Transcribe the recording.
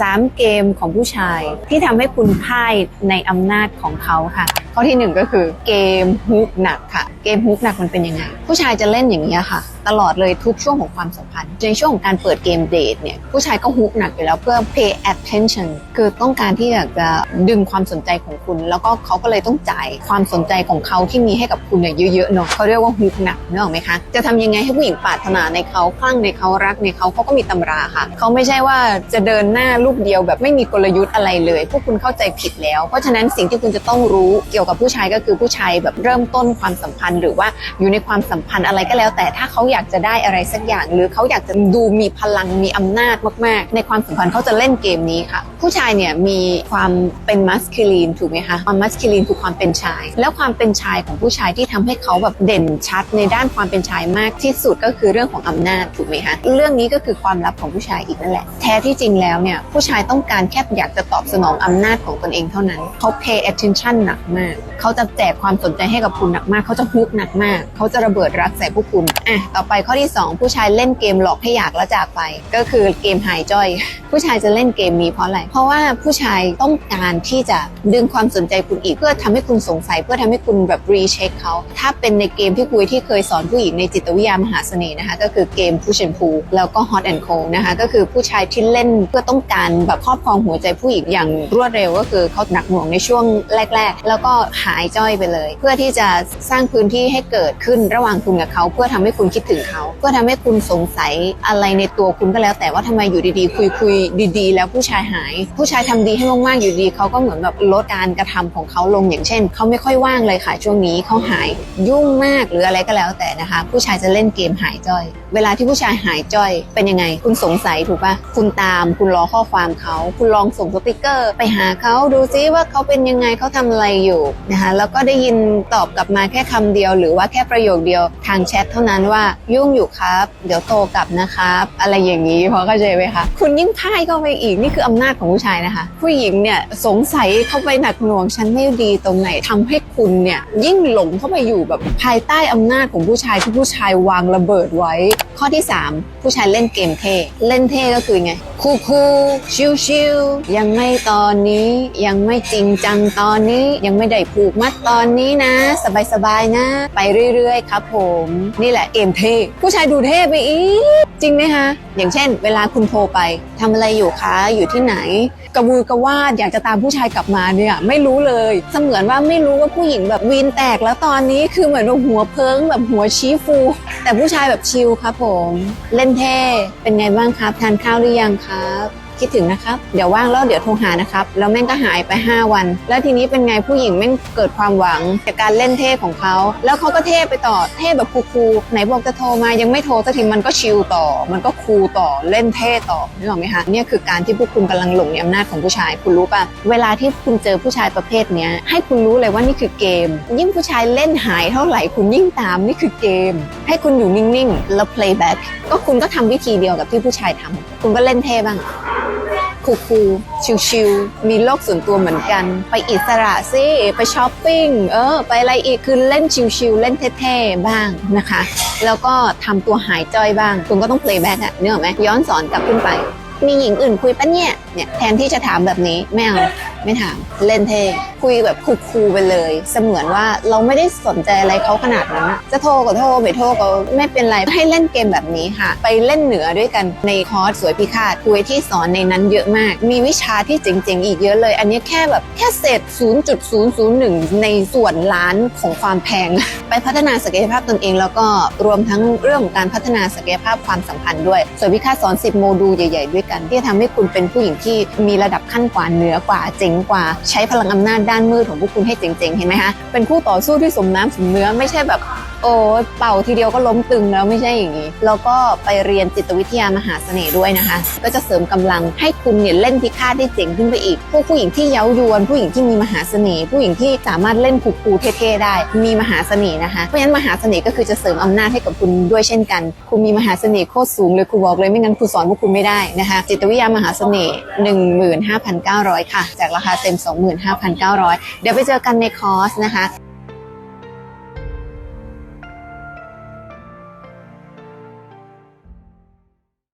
3 เกมของผู้ชาย ที่ทำให้คุณพ่ายในอำนาจของเขาค่ะ ข้อที่หนึ่งก็คือเกมฮุกหนักค่ะ เกมฮุกหนักมันเป็นยังไงผู้ชายจะเล่นอย่างนี้ค่ะ ตลอดเลยทุกช่วงของความสัมพันธ์ในช่วงของการเปิดเกมเดทเนี่ยผู้ชายก็ฮุกหนักอยู่แล้วเพื่อ pay attention คือต้องการที่อยากจะดึงความสนใจของคุณ แล้วก็เขาก็เลยต้องจ่ายความสนใจของเขาที่มีให้กับคุณเนี่ยเยอะๆเนาะเขาเรียกว่าฮุกหนักเนอะไหมคะจะทำยังไงให้ผู้หญิงปรารถนาในเขาคลั่งในเขารักในเขาเขาก็มีตำราค่ะเขาไม่ใช่ว่าจะเดินหน้าลูกเดียวแบบไม่มีกลยุทธ์อะไรเลย พวกคุณเข้าใจผิดแล้ว เพราะฉะนั้นสิ่งที่คุณจะต้องรู้เกี่ยวกับผู้ชายก็คือผู้ชายแบบเริ่มต้นความสัมพันธ์หรือว่าอยู่ในความสัมพันธ์อะไรก็แล้ว แต่ถ้าเขาอยากจะได้อะไรสักอย่าง หรือเขาอยากจะดูมีพลังมีอำนาจมากๆ ในความสัมพันธ์เขาจะเล่นเกมนี้ค่ะ ผู้ชายเนี่ยมีความเป็นมัสคิลีนถูกไหมคะความมัสคิลีนคือความเป็นชาย แล้วความเป็นชายของผู้ชายที่ทำให้เขาแบบเด่นชัดในด้านความเป็นชายมากที่สุดก็คือเรื่องของอำนาจถูกไหมคะเรื่องนี้ก็คือความลับของผู้ชายอีกนั่นแหละแท้ที่จริงแล้วเนี่ยผู้ชายต้องการแค่อยากจะตอบสนองอำนาจของตนเองเท่านั้นเขา pay attention หนักมาก เขาจะแจกความสนใจให้กับคุณหนักมาก เขาจะฮุกหนักมาก เขาจะระเบิดรักใส่พวกคุณอะต่อไปข้อที่ 2 ผู้ชายเล่นเกมหลอกให้อยากแล้วจากไป ก็คือเกมหายจ้อย ผู้ชายจะเล่นเกมนี้เพราะอะไรเพราะว่าผู้ชายต้องการที่จะดึงความสนใจคุณอีก เพื่อทำให้คุณสงสัย เพื่อทำให้คุณแบบรีเช็คเขา ถ้าเป็นในเกมที่คุยที่เคยสอนผู้หญิงในจิตวิทยามหาเสน่ห์นะคะ ก็คือเกมผู้ชนพูแล้วก็ Hot and Cold นะคะ ก็คือผู้ชายที่เล่นเพื่อต้องการแบบครอบครองหัวใจผู้หญิงอย่างรวดเร็วก็คือเขาหนักหน่วงในช่วงแรก ๆ แล้วก็หายจ้อยไปเลย เพื่อที่จะสร้างพื้นที่ให้เกิดขึ้นระหว่างคุณกับเขา เพื่อทำให้คุณคิดถึงเขา เพื่อทำให้คุณสงสัยอะไรในตัวคุณก็แล้ว แต่ว่าทำไมอยู่ดีๆ คุยๆดี ๆ แล้วผู้ชายหายผู้ชายทำดีให้มากๆอยู่ดีเขาก็เหมือนแบบลดการกระทำของเขาลงอย่างเช่นเขาไม่ค่อยว่างเลยค่ะช่วงนี้เขาหายยุ่งมากหรืออะไรก็แล้วแต่นะคะ ผู้ชายจะเล่นเกมหายจ้อย เวลาที่ผู้ชายหายจ้อย เป็นยังไง คุณสงสัยถูกปะคุณตาม คุณรอข้อความเขา คุณลองส่งสติกเกอร์ ไปหาเขาดูซิว่าเขาเป็นยังไงเขาทำอะไรอยู่นะคะแล้วก็ได้ยินตอบกลับมาแค่คำเดียว หรือว่าแค่ประโยคเดียวทางแชทเท่านั้นว่ายุ่งอยู่ครับ เดี๋ยวโทรกลับนะครับ อะไรอย่างนี้พอเข้าใจไหมคะคุณยิ่งพ่ายเข้าไปอีกนี่คืออำนาจของผู้ชายนะคะ ผู้หญิงเนี่ยสงสัยเข้าไปหนักหน่วงฉันไม่ดีตรงไหนทำให้คุณเนี่ยยิ่งหลงเข้าไปอยู่แบบภายใต้อำนาจของผู้ชายที่ผู้ชายวางระเบิดไว้ ข้อที่ 3 ผู้ชายเล่นเกมเท่เล่นเท่ก็คือไงคูคูชิวชิวยังไม่ตอนนี้ยังไม่จริงจังตอนนี้ยังไม่ได้ผูกมัดตอนนี้นะ สบายสบายๆนะ ไปเรื่อยๆ ครับผม นี่แหละเกมเท่ผู้ชายดูเท่ไปอีกจริงไหมคะอย่างเช่น เวลาคุณโทรไปทำอะไรอยู่คะอยู่ที่ไหนกระวูกระวาดอยากจะตามผู้ชายกลับมาเนี่ยไม่รู้เลย เสมือนว่าไม่รู้ว่าผู้หญิงแบบวีนแตกแล้วตอนนี้คือเหมือนว่าหัวเพิงแบบหัวชี้ฟู แต่ผู้ชายแบบชิลครับผม เล่นเท่เป็นไงบ้างครับ ทานข้าวหรือยังครับ คิดถึงนะครับ เดี๋ยวว่างแล้วเดี๋ยวโทรหานะครับ แล้วแม่งก็หายไป 5 วัน แล้วทีนี้เป็นไงผู้หญิงแม่งเกิดความหวังจากการเล่นเท่ของเขา แล้วเขาก็เท่ไปต่อ เท่แบบคูลๆไหนบอกจะโทรมายังไม่โทรสักทีมันก็ชิลต่อ มันก็คูลต่อ เล่นเท่ต่อนึกออกไหมคะ เนี่ยคือการที่พวกคุณกำลังหลงในอำนาจของผู้ชาย คุณรู้ป่ะเวลาที่คุณเจอผู้ชายประเภทเนี้ย ให้คุณรู้เลยว่านี่คือเกม ยิ่งผู้ชายเล่นหายเท่าไหร่คุณยิ่งตามนี่คือเกม ให้คุณอยู่นิ่งๆแล้ว playback ก็คุณก็ทำวิธีเดียวกับที่ผู้ชายทำคุณก็เล่นเท่บ้าง คูลๆชิวๆมีโลกส่วนตัวเหมือนกัน ไปอิสระซิไปช้อปปิ้งเออไปอะไรอีกคือเล่นชิวๆเล่นเท่ๆบ้างนะคะ แล้วก็ทำตัวหายจ้อยบ้างคุณก็ต้อง playback อะเนื้อไหมย้อนสอนกลับขึ้นไป มีหญิงอื่นคุยปะเนี่ยเนี่ยแทนที่จะถามแบบนี้ไม่เอา ไม่ถาม เล่นเท่คุยแบบคูลๆไปเลย เสมือนว่าเราไม่ได้สนใจอะไรเขาขนาดนั้นอะจะโทรก็โทรไม่โทรก็ไม่เป็นไรให้เล่นเกมแบบนี้ค่ะ ไปเล่นเหนือด้วยกันในคอร์สสวยพิฆาตคุยที่สอนในนั้นเยอะมาก มีวิชาที่เจ๋งๆอีกเยอะเลย อันนี้แค่แบบแค่เศษ 0.001 ในส่วนล้านของความแพง ไปพัฒนาศักยภาพตนเอง แล้วก็รวมทั้งเรื่องของการพัฒนาศักยภาพความสัมพันธ์ด้วยสวยพิฆาตสอน 10 โมดูลใหญ่ ๆ ด้วยกันที่จะทำให้คุณเป็นผู้หญิงที่มีระดับขั้นกว่าเหนือกว่าเจ๋งกว่าใช้พลังอำนาจด้านมืดของพวกคุณให้เจ๋งๆ เห็นไหมคะเป็นคู่ต่อสู้ที่สมน้ำสมเนื้อไม่ใช่แบบโอ้เป่าทีเดียวก็ล้มตึงแล้วไม่ใช่อย่างนี้แล้วก็ไปเรียนจิตวิทยามหาเสน่ห์ด้วยนะคะ ก็จะเสริมกำลังให้คุณเนี่ยเล่นพิฆาตได้เจ๋งขึ้นไปอีกพวกผู้หญิงที่เย้ายวน ผู้หญิงที่มีมหาเสน่ห์ผู้หญิงที่สามารถเล่นคูลๆเท่ๆได้ มีมหาเสน่ห์นะคะเพราะฉะนั้นมหาเสน่ห์ก็คือจะเสริมอำนาจให้กับคุณด้วยเช่นกัน คุณมีมหาเสน่ห์โคตรสูงเลยครูบอกเลยไม่งั้นครูสอนพวกคุณไม่ได้นะคะจิตวิทยามหาเสน่ห์15,900ค่ะจากราคาเต็ม 25,900 เดี๋ยวไปเจอกันในคอร์สนะคะ